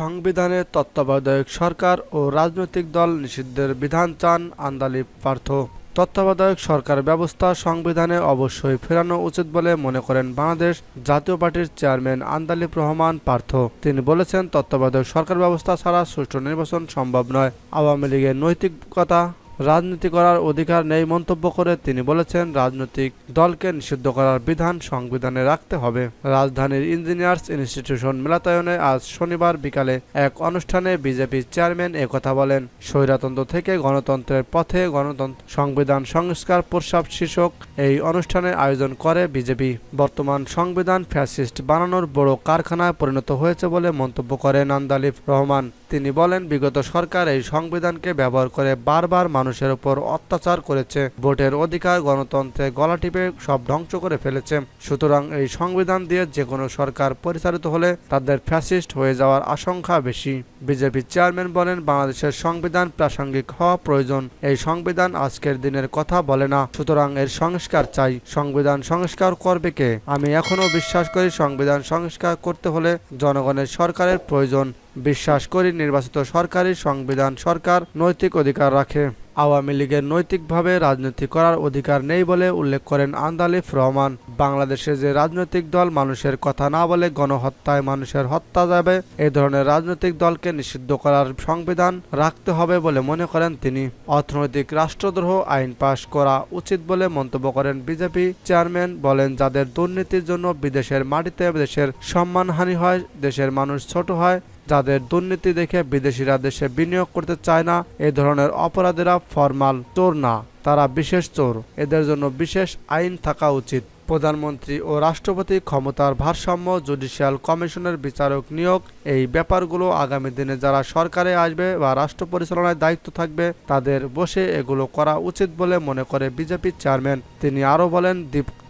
সংবিধানে তত্ত্বাবধায়ক সরকার ও রাজনৈতিক দল নিষিদ্ধের বিধান চান আন্দালিব পার্থ। তত্ত্বাবধায়ক সরকার ব্যবস্থা সংবিধানে অবশ্যই ফেরানো উচিত বলে মনে করেন বাংলাদেশ জাতীয় পার্টির চেয়ারম্যান আন্দালিব রহমান পার্থ। তিনি বলেছেন, তত্ত্বাবধায়ক সরকার ব্যবস্থা ছাড়া সুষ্ঠু নির্বাচন সম্ভব নয়। আওয়ামী লীগের নৈতিকতা রাজনীতি করার অধিকার নেই মন্তব্য করে তিনি বলেছেন, রাজনৈতিক দলকে নিষিদ্ধ করার বিধান সংবিধানে রাখতে হবে। রাজধানীর ইঞ্জিনিয়ার্স ইনস্টিটিউশন মেলাতায়নে আজ শনিবার বিকালে এক অনুষ্ঠানে বিজেপির চেয়ারম্যান একথা বলেন। স্বৈরতন্ত্র থেকে গণতন্ত্রের পথে গণতন্ত্র সংবিধান সংস্কার প্রস্তাব শীর্ষক এই অনুষ্ঠানের আয়োজন করে বিজেপি। বর্তমান সংবিধান ফ্যাসিস্ট বানানোর বড় কারখানায় পরিণত হয়েছে বলে মন্তব্য করেন আন্দালিফ রহমান। তিনি বলেন, বিগত সরকার এই সংবিধানকে ব্যবহার করে বারবার মানুষের উপর অত্যাচার করেছে। ভোটের অধিকার গণতন্ত্রে গলা টিপে সব ধ্বংস করে ফেলেছে। সুতরাং এই সংবিধান দিয়ে যে কোনো সরকার পরিচালিত হলে তাদের ফ্যাসিস্ট হয়ে যাওয়ার আশঙ্কা বেশি। বিজেপি চেয়ারম্যান বলেন, বাংলাদেশের সংবিধান প্রাসঙ্গিক হওয়া প্রয়োজন। এই সংবিধান আজকের দিনের কথা বলে না। সুতরাং এর সংস্কার চাই। সংবিধান সংস্কার করবে কে? আমি এখনও বিশ্বাস করি সংবিধান সংস্কার করতে হলে জনগণের সরকারের প্রয়োজন। বিশ্বাস করি নির্বাচিত সরকারি সংবিধান সরকার নৈতিক অধিকার রাখে। আওয়ামী লীগের নৈতিকভাবে রাজনীতি করার অধিকার নেই বলে উল্লেখ করেন আন্দালিফ রহমান। বাংলাদেশে যে রাজনৈতিক দল মানুষের কথা না বলে গণহত্যায় মানুষের হত্যা যাবে এই ধরনের রাজনৈতিক দলকে নিষিদ্ধ করার সংবিধান রাখতে হবে বলে মনে করেন তিনি। অর্থনৈতিক রাষ্ট্রদ্রোহ আইন পাশ করা উচিত বলে মন্তব্য করেন বিজেপি চেয়ারম্যান। বলেন, যাদের দুর্নীতির জন্য বিদেশের মাটিতে দেশের সম্মানহানি হয়, দেশের মানুষ ছোট হয় যাদের দুর্নীতি দেখে বিদেশিরা দেশে বিনিয়োগ করতে চায় না। এ ধরনের অপরাধীরা ফরমাল চোর না, তারা বিশেষ চোর। এদের জন্য বিশেষ আইন থাকা উচিত। প্রধানমন্ত্রী ও রাষ্ট্রপতি ক্ষমতার ভারসাম্য জুডিশিয়াল কমিশনের বিচারক নিয়োগ, এই ব্যাপারগুলো আগামী দিনে যারা সরকারে আসবে বা রাষ্ট্র পরিচালনায় দায়িত্ব থাকবে, তাদের বসে এগুলো করা উচিত বলে মনে করে বিজেপির চেয়ারম্যান। তিনি আরও বলেন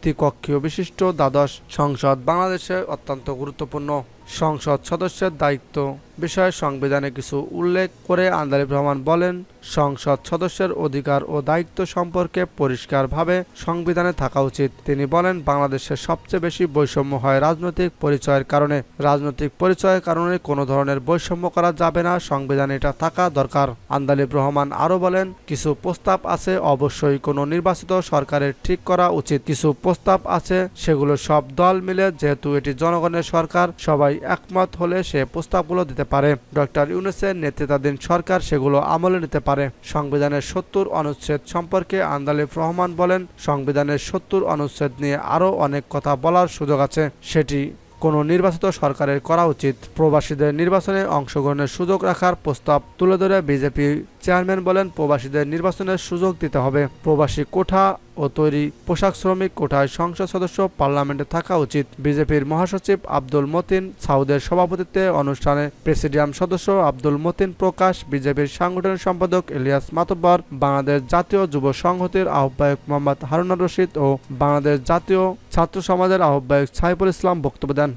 দ্বিকক্ষীয় বিশিষ্ট দ্বাদশ সংসদ বাংলাদেশে অত্যন্ত গুরুত্বপূর্ণ। সংসদ সদস্যের দায়িত্ব বিষয়ে সংবিধানে কিছু উল্লেখ করে আন্দালিব রহমান বলেন, সংসদ সদস্যের অধিকার ও দায়িত্ব সম্পর্কে পরিষ্কারভাবে সংবিধানে থাকা উচিত। তিনি বলেন, বাংলাদেশে সবচেয়ে বেশি বৈষম্য হয় রাজনৈতিক পরিচয়ের কারণে। রাজনৈতিক পরিচয়ের কারণে কোনো ধরনের বৈষম্য করা যাবে না, সংবিধানে এটা থাকা দরকার। আন্দালিব রহমান আরও বলেন, কিছু প্রস্তাব আছে, অবশ্যই কোনো নির্বাচিত সরকারের ঠিক করা উচিত। কিছু প্রস্তাব আছে, সেগুলো সব দল মিলে, যেহেতু এটি জনগণের সরকার, সবাই একমত হলে সে প্রস্তাবগুলো দিতে পারে। ডক্টর ইউনুসের নেতৃত্বাধীন সরকার সেগুলো আমলে নিতে পারে। সংবিধানের সত্তর অনুচ্ছেদ সম্পর্কে আন্দালিফ রহমান বলেন, সংবিধানের সত্তর অনুচ্ছেদ নিয়ে আরও অনেক কথা বলার সুযোগ আছে। সেটি কোনো নির্বাচিত সরকারের করা উচিত। প্রবাসীদের নির্বাচনে অংশগ্রহণের সুযোগ রাখার প্রস্তাব তুলে ধরে বিজেপি চেয়ারম্যান বলেন, প্রবাসীদের নির্বাচনের সুযোগ দিতে হবে। প্রবাসী কোঠা ও তৈরি পোশাক শ্রমিক কোঠায় সংসদ সদস্য পার্লামেন্টে থাকা উচিত। বিজেপির মহাসচিব আব্দুল মতিন সাউদের সভাপতিত্বে অনুষ্ঠানে প্রেসিডিয়াম সদস্য আব্দুল মতিন প্রকাশ, বিজেপির সাংগঠনিক সম্পাদক ইলিয়াস মাতব্বর, বাংলাদেশ জাতীয় যুব সংহতির আহ্বায়ক মোহাম্মদ হারুনা রশিদ ও বাংলাদেশ জাতীয় ছাত্র সমাজের আহ্বায়ক সাইফুল ইসলাম বক্তব্য দেন।